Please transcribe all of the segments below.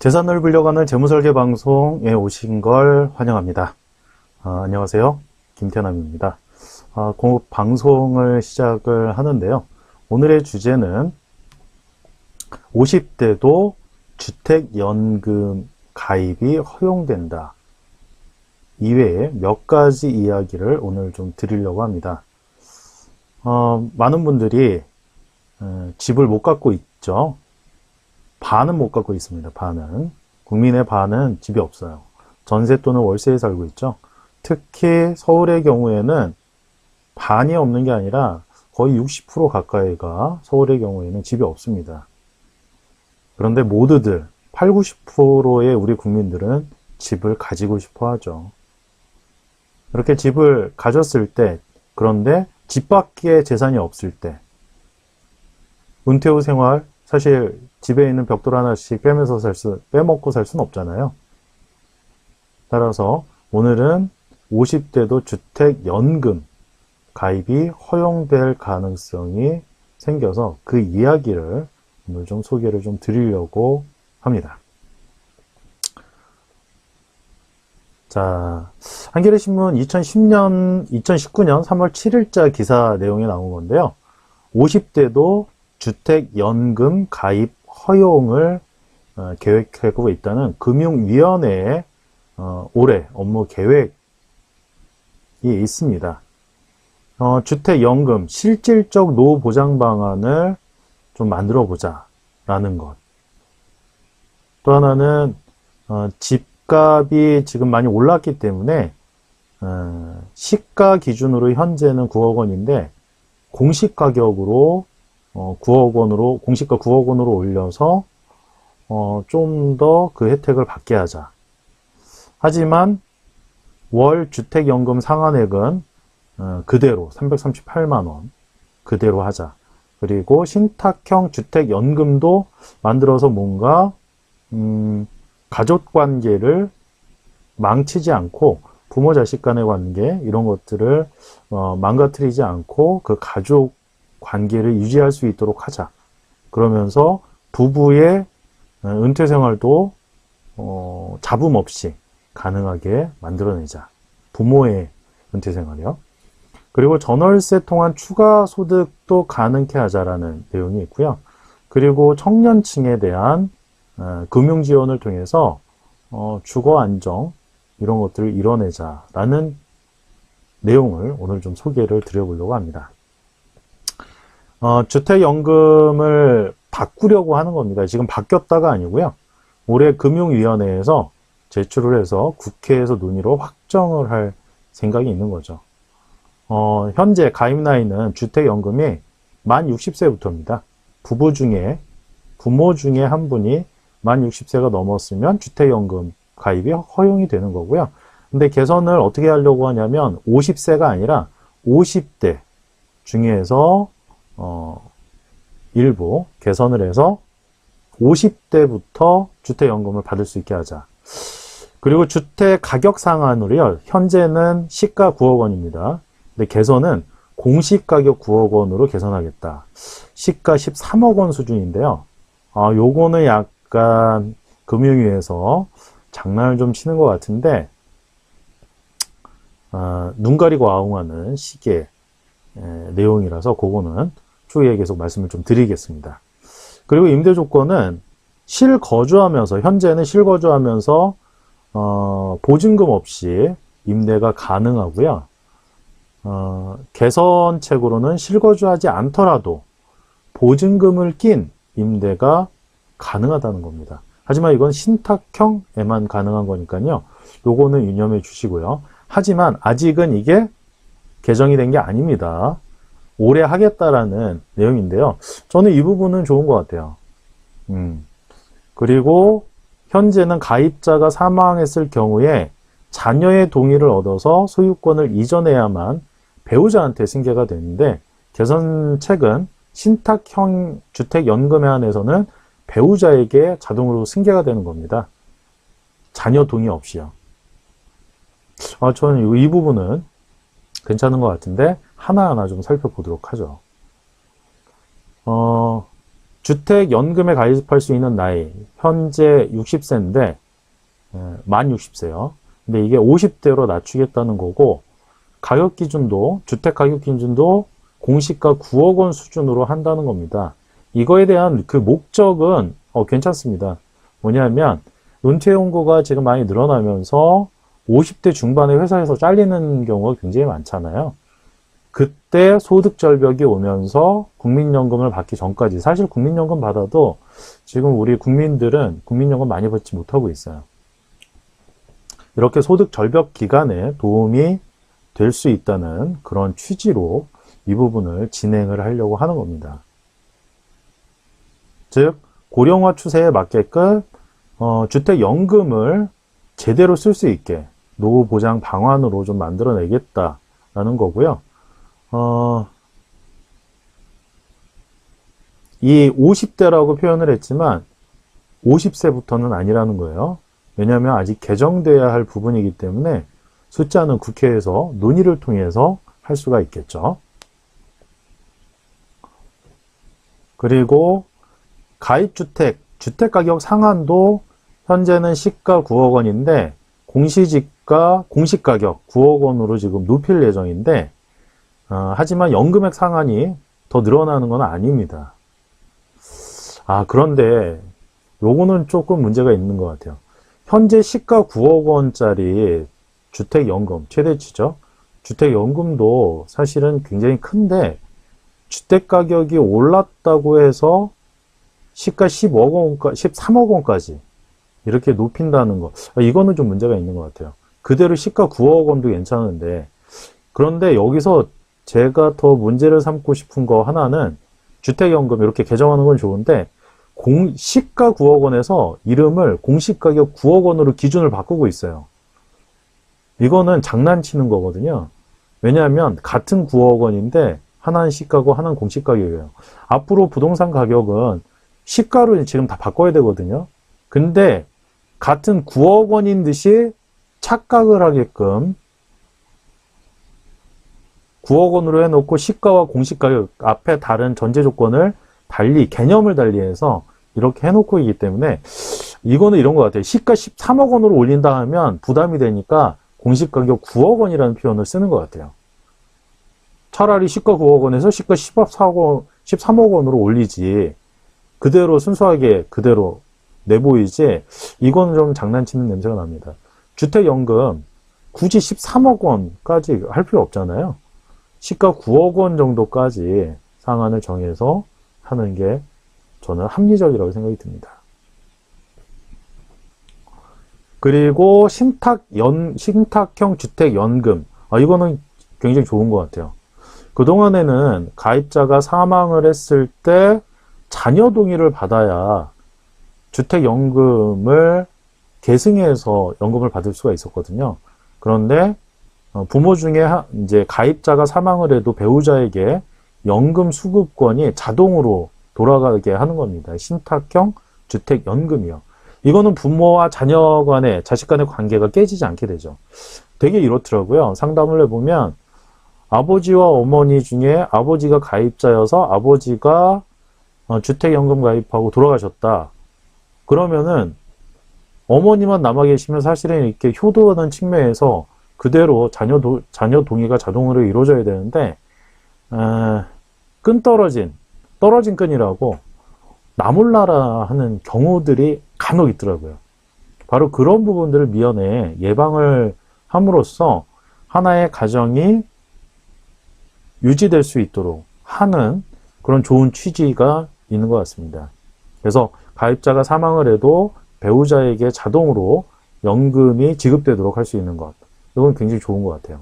재산을 불려가는 재무설계 방송에 오신 걸 환영합니다. 아, 안녕하세요. 김태남입니다. 아, 공업 방송을 시작을 하는데요. 오늘의 주제는 50대도 주택연금 가입이 허용된다. 이외에 몇 가지 이야기를 오늘 좀 드리려고 합니다. 어, 많은 분들이 어, 집을 못 갖고 있죠. 반은 못 갖고 있습니다. 반은. 국민의 반은 집이 없어요. 전세 또는 월세에 살고 있죠. 특히 서울의 경우에는 반이 없는 게 아니라 거의 60% 가까이가 서울의 경우에는 집이 없습니다. 그런데 모두들 8, 90%의 우리 국민들은 집을 가지고 싶어 하죠. 이렇게 집을 가졌을 때, 그런데 집 밖에 재산이 없을 때, 은퇴 후 생활, 사실 집에 있는 벽돌 하나씩 빼면서 살 수, 빼먹고 살 수는 없잖아요. 따라서 오늘은 50대도 주택연금 가입이 허용될 가능성이 생겨서 그 이야기를 오늘 좀 소개를 좀 드리려고 합니다. 자, 한겨레 신문 2010년, 2019년 3월 7일자 기사 내용에 나온 건데요. 50대도 주택연금 가입 허용을 어, 계획하고 있다는 금융위원회의 어, 올해 업무 계획이 있습니다. 어, 주택연금 실질적 노후 보장 방안을 좀 만들어 보자 라는 것. 또 하나는 어, 집값이 지금 많이 올랐기 때문에 어, 시가 기준으로 현재는 9억 원인데 공시 가격으로 어, 9억 원으로 공시가 9억 원으로 올려서 어, 좀 더 그 혜택을 받게 하자. 하지만 월 주택연금 상한액은 어, 그대로 338만 원 그대로 하자. 그리고 신탁형 주택연금도 만들어서 뭔가 음, 가족 관계를 망치지 않고 부모 자식 간의 관계 이런 것들을 어, 망가뜨리지 않고 그 가족 관계를 유지할 수 있도록 하자. 그러면서 부부의 어, 은퇴 생활도 어, 잡음 없이 가능하게 만들어내자. 부모의 은퇴 생활이요. 그리고 전월세 통한 추가 소득도 가능케 하자라는 내용이 있고요. 그리고 청년층에 대한 어, 금융 지원을 통해서 어, 주거 안정 이런 것들을 이뤄내자라는 내용을 오늘 좀 소개를 드려보려고 합니다. 어, 주택연금을 바꾸려고 하는 겁니다. 지금 바뀌었다가 아니고요. 올해 금융위원회에서 제출을 해서 국회에서 논의로 확정을 할 생각이 있는 거죠. 어, 현재 가입 나이는 주택연금이 만 60세부터입니다. 부부 중에, 부모 중에 한 분이 만 60세가 넘었으면 주택연금 가입이 허용이 되는 거고요. 근데 개선을 어떻게 하려고 하냐면 50세가 아니라 50대 중에서 어, 일부 개선을 해서 50대부터 주택연금을 받을 수 있게 하자. 그리고 주택 가격 상한으로요. 현재는 시가 9억 원입니다. 근데 개선은 공시 가격 9억 원으로 개선하겠다. 시가 13억 원 수준인데요. 아, 요거는 약간 금융위에서 장난을 좀 치는 것 같은데, 아, 눈 가리고 아웅하는 시계 에, 내용이라서 그거는 추후에 계속 말씀을 좀 드리겠습니다. 그리고 임대 조건은 실거주하면서 현재는 실거주하면서 어, 보증금 없이 임대가 가능하고요. 어, 개선책으로는 실거주하지 않더라도 보증금을 낀 임대가 가능하다는 겁니다. 하지만 이건 신탁형에만 가능한 거니까요. 요거는 유념해 주시고요. 하지만 아직은 이게 개정이 된 게 아닙니다. 오래 하겠다라는 내용인데요. 저는 이 부분은 좋은 것 같아요. 음. 그리고 현재는 가입자가 사망했을 경우에 자녀의 동의를 얻어서 소유권을 이전해야만 배우자한테 승계가 되는데 개선책은 신탁형 주택연금에 한해서는 배우자에게 자동으로 승계가 되는 겁니다. 자녀 동의 없이요. 아, 저는 이 부분은 괜찮은 것 같은데 하나하나 좀 살펴보도록 하죠. 어, 주택연금에 가입할 수 있는 나이, 현재 60세인데, 만 60세요. 근데 이게 50대로 낮추겠다는 거고, 가격 기준도, 주택 가격 기준도 공시가 9억 원 수준으로 한다는 겁니다. 이거에 대한 그 목적은 어, 괜찮습니다. 뭐냐면, 은퇴 연구가 지금 많이 늘어나면서 50대 중반에 회사에서 잘리는 경우가 굉장히 많잖아요. 그때 소득 절벽이 오면서 국민연금을 받기 전까지 사실 국민연금 받아도 지금 우리 국민들은 국민연금 많이 받지 못하고 있어요. 이렇게 소득 절벽 기간에 도움이 될 수 있다는 그런 취지로 이 부분을 진행을 하려고 하는 겁니다. 즉 고령화 추세에 맞게끔 어, 주택연금을 제대로 쓸 수 있게 노후 보장 방안으로 좀 만들어내겠다라는 거고요. 어, 이 50대라고 표현을 했지만 50세부터는 아니라는 거예요. 왜냐하면 아직 개정돼야 할 부분이기 때문에 숫자는 국회에서 논의를 통해서 할 수가 있겠죠. 그리고 가입주택, 주택가격 상한도 현재는 시가 9억 원인데 공시지가 공시가격 9억 원으로 지금 높일 예정인데 어, 하지만 연금액 상한이 더 늘어나는 건 아닙니다. 아 그런데 요거는 조금 문제가 있는 것 같아요. 현재 시가 9억 원짜리 주택연금 최대치죠. 주택연금도 사실은 굉장히 큰데 주택가격이 올랐다고 해서 시가 10억 원까지, 13억 원까지 이렇게 높인다는 거. 아, 이거는 좀 문제가 있는 것 같아요. 그대로 시가 9억 원도 괜찮은데, 그런데 여기서 제가 더 문제를 삼고 싶은 거 하나는 주택연금 이렇게 개정하는 건 좋은데, 공, 시가 9억 원에서 이름을 공시가격 9억 원으로 기준을 바꾸고 있어요. 이거는 장난치는 거거든요. 왜냐하면 같은 9억 원인데 하나는 시가고 하나는 공시가격이에요. 앞으로 부동산 가격은 시가로 지금 다 바꿔야 되거든요. 근데 같은 9억 원인 듯이 착각을 하게끔 9억 원으로 해놓고 시가와 공시가격 앞에 다른 전제 조건을 달리 개념을 달리해서 이렇게 해놓고 있기 때문에 이거는 이런 것 같아요. 시가 13억 원으로 올린다 하면 부담이 되니까 공시가격 9억 원이라는 표현을 쓰는 것 같아요. 차라리 시가 9억 원에서 시가 14억 원, 13억 원으로 올리지 그대로 순수하게 그대로 내보이지 이건 좀 장난치는 냄새가 납니다. 주택연금 굳이 13억 원까지 할 필요 없잖아요. 시가 9억 원 정도까지 상한을 정해서 하는 게 저는 합리적이라고 생각이 듭니다. 그리고 신탁 연, 신탁형 주택연금. 아, 이거는 굉장히 좋은 것 같아요. 그동안에는 가입자가 사망을 했을 때 자녀 동의를 받아야 주택연금을 계승해서 연금을 받을 수가 있었거든요. 그런데 어, 부모 중에 이제 가입자가 사망을 해도 배우자에게 연금 수급권이 자동으로 돌아가게 하는 겁니다. 신탁형 주택연금이요. 이거는 부모와 자녀 간의 자식 간의 관계가 깨지지 않게 되죠. 되게 이렇더라고요. 상담을 해보면 아버지와 어머니 중에 아버지가 가입자여서 아버지가 어, 주택연금 가입하고 돌아가셨다. 그러면은 어머니만 남아 계시면 사실은 이렇게 효도하는 측면에서 그대로 자녀, 도, 자녀 동의가 자동으로 이루어져야 되는데 에, 끈 떨어진 떨어진 끈이라고 나몰라라 하는 경우들이 간혹 있더라고요. 바로 그런 부분들을 미연에 예방을 함으로써 하나의 가정이 유지될 수 있도록 하는 그런 좋은 취지가 있는 것 같습니다. 그래서 가입자가 사망을 해도 배우자에게 자동으로 연금이 지급되도록 할 수 있는 것. 이건 굉장히 좋은 것 같아요.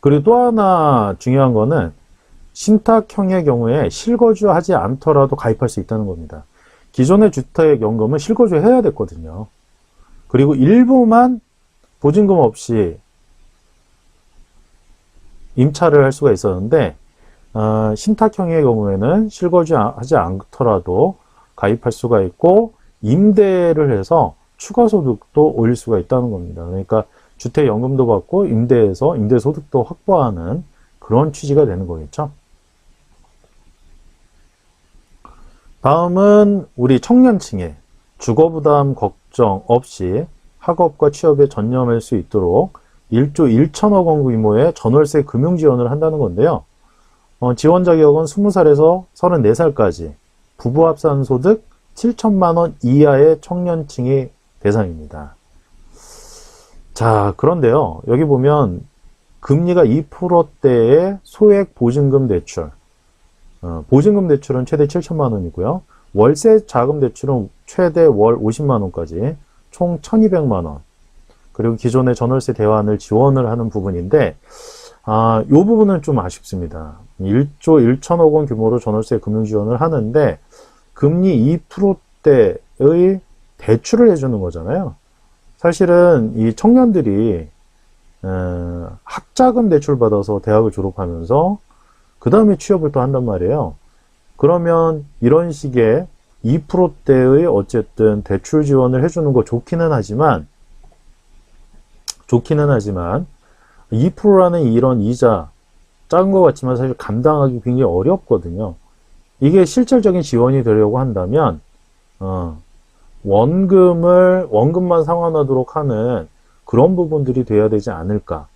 그리고 또 하나 중요한 거는 신탁형의 경우에 실거주하지 않더라도 가입할 수 있다는 겁니다. 기존의 주택 연금은 실거주 해야 됐거든요. 그리고 일부만 보증금 없이 임차를 할 수가 있었는데 어, 신탁형의 경우에는 실거주하지 않더라도 가입할 수가 있고 임대를 해서 추가 소득도 올릴 수가 있다는 겁니다. 그러니까 주택연금도 받고 임대해서 임대소득도 확보하는 그런 취지가 되는 거겠죠. 다음은 우리 청년층에 주거 부담 걱정 없이 학업과 취업에 전념할 수 있도록 1조 1천억 원 규모의 전월세 금융 지원을 한다는 건데요. 어, 지원 자격은 20살에서 34살까지 부부 합산 소득 7천만 원 이하의 청년층이 대상입니다. 자, 그런데요. 여기 보면 금리가 2%대의 소액 보증금 대출. 어, 보증금 대출은 최대 7천만 원이고요. 월세 자금 대출은 최대 월 50만 원까지 총 1,200만 원. 그리고 기존의 전월세 대환을 지원을 하는 부분인데 아, 요 부분은 좀 아쉽습니다. 1조 1천억 원 규모로 전월세 금융 지원을 하는데 금리 2%대의 대출을 해주는 거잖아요. 사실은 이 청년들이 어, 학자금 대출 받아서 대학을 졸업하면서 그 다음에 취업을 또 한단 말이에요. 그러면 이런 식의 2%대의 어쨌든 대출 지원을 해주는 거 좋기는 하지만 좋기는 하지만 2%라는 이런 이자 작은 것 같지만 사실 감당하기 굉장히 어렵거든요. 이게 실질적인 지원이 되려고 한다면 어, 원금을 원금만 상환하도록 하는 그런 부분들이 돼야 되지 않을까?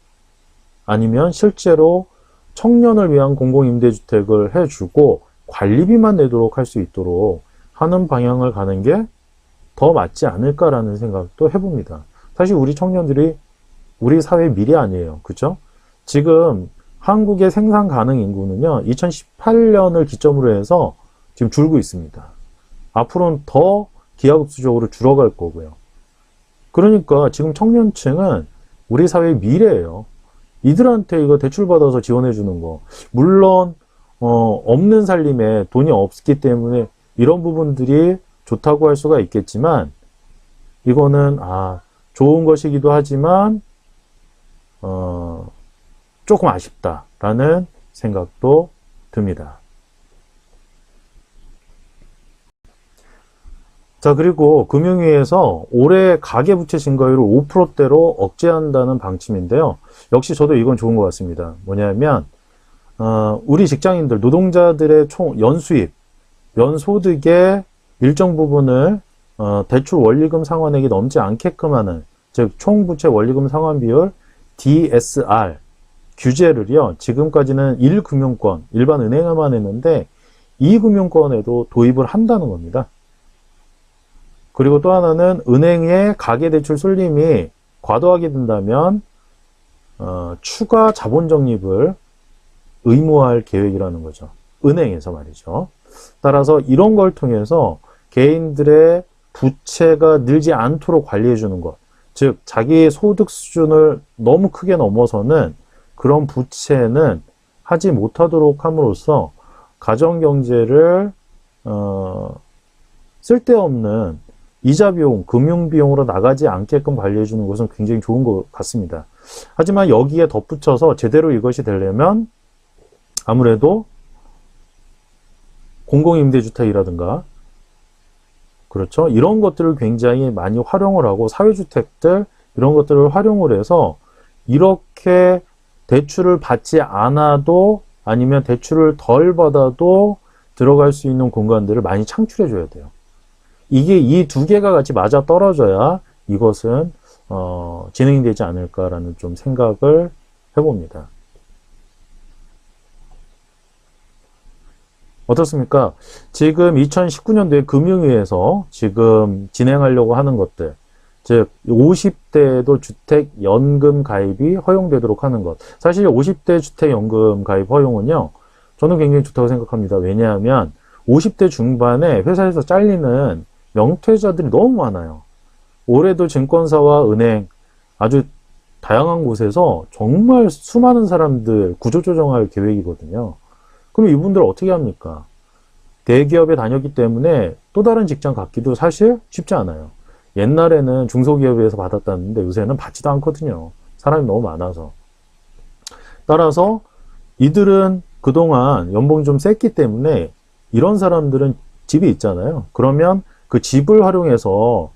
아니면 실제로 청년을 위한 공공임대주택을 해주고 관리비만 내도록 할 수 있도록 하는 방향을 가는 게 더 맞지 않을까라는 생각도 해봅니다. 사실 우리 청년들이 우리 사회의 미래 아니에요. 그죠? 지금 한국의 생산 가능 인구는요, 2018년을 기점으로 해서 지금 줄고 있습니다. 앞으로는 더 기하급수적으로 줄어갈 거고요. 그러니까 지금 청년층은 우리 사회의 미래예요. 이들한테 이거 대출받아서 지원해 주는 거. 물론, 어, 없는 살림에 돈이 없기 때문에 이런 부분들이 좋다고 할 수가 있겠지만, 이거는, 아, 좋은 것이기도 하지만, 어, 조금 아쉽다라는 생각도 듭니다. 자, 그리고 금융위에서 올해 가계부채 증가율을 5%대로 억제한다는 방침인데요. 역시 저도 이건 좋은 것 같습니다. 뭐냐면, 어, 우리 직장인들, 노동자들의 총 연수입, 연소득의 일정 부분을 어, 대출 원리금 상환액이 넘지 않게끔 하는, 즉, 총부채 원리금 상환 비율 DSR 규제를요, 지금까지는 1금융권, 일반 은행에만 했는데, 2금융권에도 도입을 한다는 겁니다. 그리고 또 하나는 은행의 가계대출 쏠림이 과도하게 된다면 어, 추가 자본 적립을 의무화할 계획이라는 거죠. 은행에서 말이죠. 따라서 이런 걸 통해서 개인들의 부채가 늘지 않도록 관리해 주는 것. 즉, 자기의 소득 수준을 너무 크게 넘어서는 그런 부채는 하지 못하도록 함으로써 가정 경제를 어, 쓸데없는 이자 비용, 금융 비용으로 나가지 않게끔 관리해 주는 것은 굉장히 좋은 것 같습니다. 하지만 여기에 덧붙여서 제대로 이것이 되려면 아무래도 공공임대주택이라든가 그렇죠. 이런 것들을 굉장히 많이 활용을 하고 사회주택들 이런 것들을 활용을 해서 이렇게 대출을 받지 않아도 아니면 대출을 덜 받아도 들어갈 수 있는 공간들을 많이 창출해 줘야 돼요. 이게 이 두 개가 같이 맞아 떨어져야 이것은 어, 진행이 되지 않을까라는 좀 생각을 해봅니다. 어떻습니까? 지금 2019년도에 금융위에서 지금 진행하려고 하는 것들, 즉 50대에도 주택 연금 가입이 허용되도록 하는 것. 사실 50대 주택 연금 가입 허용은요. 저는 굉장히 좋다고 생각합니다. 왜냐하면 50대 중반에 회사에서 잘리는 명퇴자들이 너무 많아요. 올해도 증권사와 은행 아주 다양한 곳에서 정말 수많은 사람들 구조조정할 계획이거든요. 그럼 이분들 어떻게 합니까? 대기업에 다녔기 때문에 또 다른 직장 갖기도 사실 쉽지 않아요. 옛날에는 중소기업에서 받았다는데 요새는 받지도 않거든요. 사람이 너무 많아서. 따라서 이들은 그동안 연봉이 좀 셌기 때문에 이런 사람들은 집이 있잖아요. 그러면 그 집을 활용해서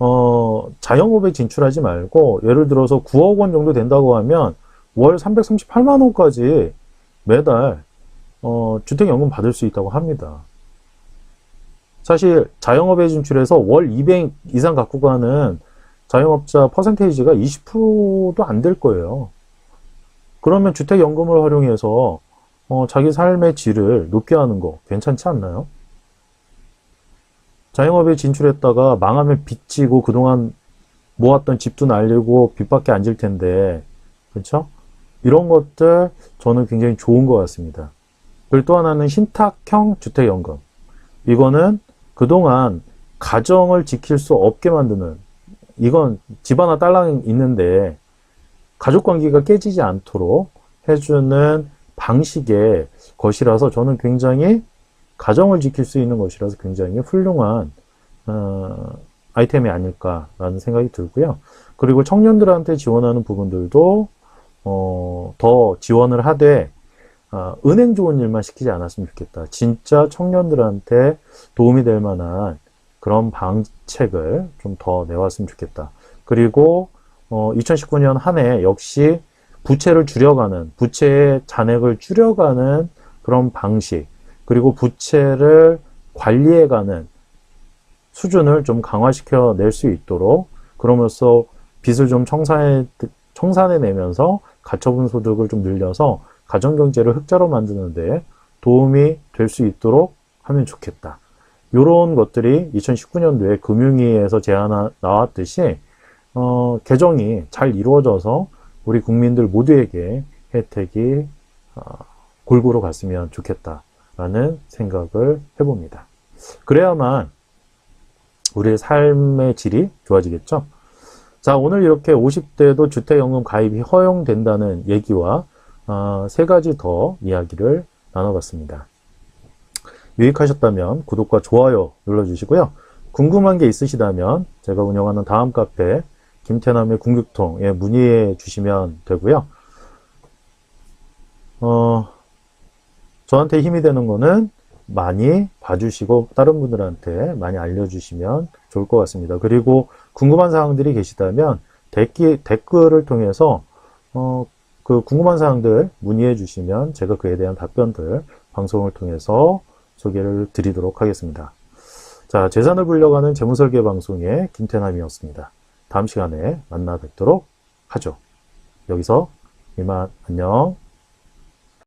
어, 자영업에 진출하지 말고 예를 들어서 9억 원 정도 된다고 하면 월 338만 원까지 매달 어, 주택연금 받을 수 있다고 합니다. 사실 자영업에 진출해서 월 200 이상 갖고 가는 자영업자 퍼센테이지가 20%도 안 될 거예요. 그러면 주택연금을 활용해서 어, 자기 삶의 질을 높게 하는 거 괜찮지 않나요? 자영업에 진출했다가 망하면 빚지고 그동안 모았던 집도 날리고 빚밖에 안 질 텐데 그렇죠? 이런 것들 저는 굉장히 좋은 것 같습니다. 그리고 또 하나는 신탁형 주택연금. 이거는 그동안 가정을 지킬 수 없게 만드는 이건 집 하나 딸랑 있는데 가족 관계가 깨지지 않도록 해주는 방식의 것이라서 저는 굉장히 가정을 지킬 수 있는 것이라서 굉장히 훌륭한 어, 아이템이 아닐까라는 생각이 들고요. 그리고 청년들한테 지원하는 부분들도 어, 더 지원을 하되 아, 은행 좋은 일만 시키지 않았으면 좋겠다. 진짜 청년들한테 도움이 될 만한 그런 방책을 좀 더 내왔으면 좋겠다. 그리고 어, 2019년 한 해 역시 부채를 줄여가는 부채의 잔액을 줄여가는 그런 방식 그리고 부채를 관리해가는 수준을 좀 강화시켜 낼 수 있도록 그러면서 빚을 좀 청산해 청산해 내면서 가처분 소득을 좀 늘려서 가정 경제를 흑자로 만드는데 도움이 될 수 있도록 하면 좋겠다. 이런 것들이 2019년도에 금융위에서 제안 나왔듯이 어, 개정이 잘 이루어져서 우리 국민들 모두에게 혜택이 어, 골고루 갔으면 좋겠다 라는 생각을 해봅니다. 그래야만 우리의 삶의 질이 좋아지겠죠. 자, 오늘 이렇게 50대도 주택연금 가입이 허용된다는 얘기와 어, 세 가지 더 이야기를 나눠봤습니다. 유익하셨다면 구독과 좋아요 눌러주시고요. 궁금한 게 있으시다면 제가 운영하는 다음 카페 김태남의 궁극통에 문의해 주시면 되고요. 어, 저한테 힘이 되는 거는 많이 봐주시고 다른 분들한테 많이 알려주시면 좋을 것 같습니다. 그리고 궁금한 사항들이 계시다면 댓글, 댓글을 통해서 어, 그 궁금한 사항들 문의해 주시면 제가 그에 대한 답변들 방송을 통해서 소개를 드리도록 하겠습니다. 자, 재산을 불려가는 재무설계 방송의 김태남이었습니다. 다음 시간에 만나 뵙도록 하죠. 여기서 이만 안녕.